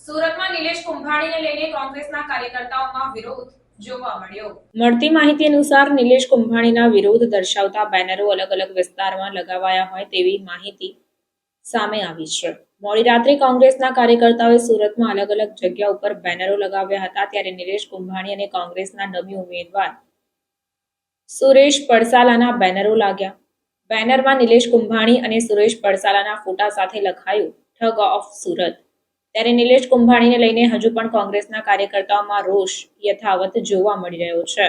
સુરતમાં લઈને કોંગ્રેસના વિરોધ જોવા મળ્યો. મળતી માહિતી અનુસાર નિલેશ કુંભાણીના વિરોધ દર્શાવતા બેનરો અલગ અલગ વિસ્તારમાં લગાવાયા હોય તેવી માહિતી સામે આવી છે. મોડી રાત્રે કોંગ્રેસના કાર્યકર્તાઓએ સુરતમાં અલગ અલગ જગ્યા ઉપર બેનરો લગાવ્યા હતા ત્યારે નિલેશ કુંભાણી અને કોંગ્રેસના ડમી ઉમેદવાર સુરેશ પડસાલાના બેનરો લાગ્યા. બેનરમાં નિલેશ કુંભાણી અને સુરેશ પડસાલાના ફોટા સાથે લખાયું, ઠગ ઓફ સુરત. ત્યારે નિલેશ કુંભાણીને લઈને હજુ પણ કોંગ્રેસના કાર્યકર્તાઓમાં રોષ યથાવત જોવા મળી રહ્યો છે.